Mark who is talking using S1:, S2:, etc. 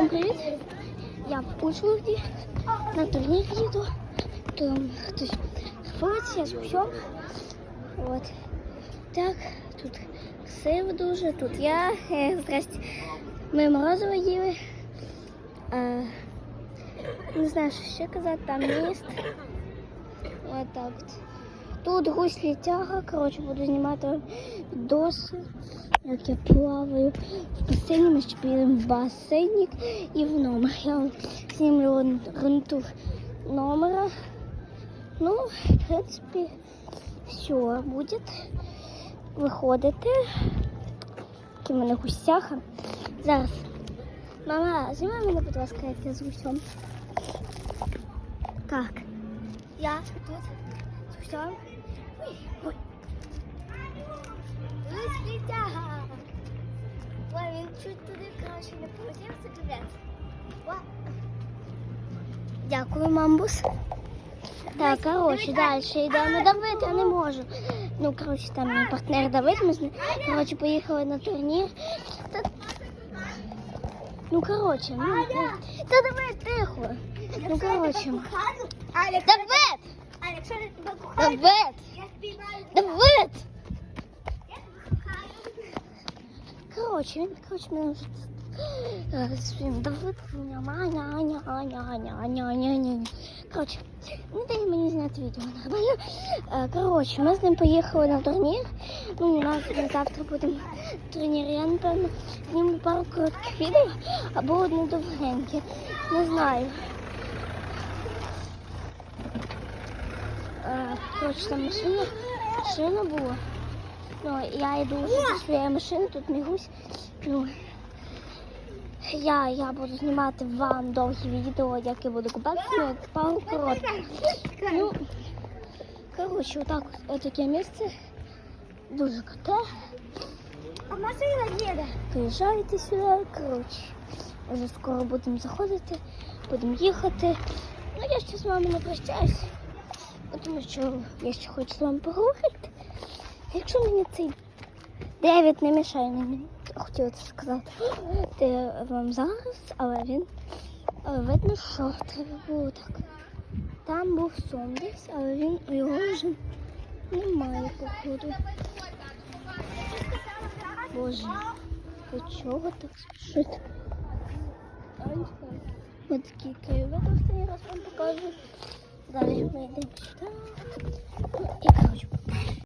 S1: Всім привіт! Я в Ужгороді на турнір їду. Там хтось хвилиться, я з усьом. От. Так, тут красиво дуже, тут я. Е, Здрасте. Ми морозиво їли. А, не знаю, що ще казати, там міст. От так от. Тут гуслі тяга, коротше, буду знімати відоси, як я плаваю в басейні, ми ще підемо в басейник і в номер. Я вам знімлю рентур номера. Ну, в принципі, все буде. Виходити. Такі в мене гусяха. Зараз. Мама, знімай мене, будь ласка, як я з гусем. Так. Я тут з гусем. Ой, ой. Гуслі тяга. Ой, він чуть туди краще не полетів, це Дякую, мамбус. Так, коротше, далі йдемо. Давид, я не можу. Ну, коротше, там мій партнер Давид, ми з ним, коротше, поїхали на турнір. Та... Ну, коротше, ну, ну, та Давид, тихо. Ну, коротше.
S2: Алекс,
S1: Давид!
S2: Алекс, я тебе кохаю.
S1: Давид!
S2: Я спіймаю.
S1: Давид!
S2: Я тебе кохаю.
S1: Коротше, він, коротше, мене вже е, своїм Давид, Аня, Аня, Аня, Аня, Аня, Аня, Аня. Коротше, не дай мені зняти відео нормально. Е, Коротше, ми з ним поїхали на турнір. Ну, у нас завтра буде турнір, я, напевно, зніму пару коротких відео або одне довгеньке. Не знаю. Коротше, там машина, машина була. Ну, я йду до своєї машини, тут мій гусь. Ну, я, я буду знімати вам довгі відео, як я буду купатися, ну, як пару коротких. Ну, коротше, отак ось таке місце. Дуже круте.
S2: А машина їде.
S1: Приїжджайте сюди, коротше. Вже скоро будемо заходити, будемо їхати. Ну, я ще з вами не прощаюсь, тому що я ще хочу з вами поговорити. Якщо мені цей Девід не мішає мені, хотіла це сказати. Ти вам зараз, але він але видно, що треба було так. Там був сон десь, але він його вже немає, походу. Боже, ви чого так спішите? Ось такий краєвид останній раз вам покажу. Далі ми йдемо сюди. Ну, і коротше,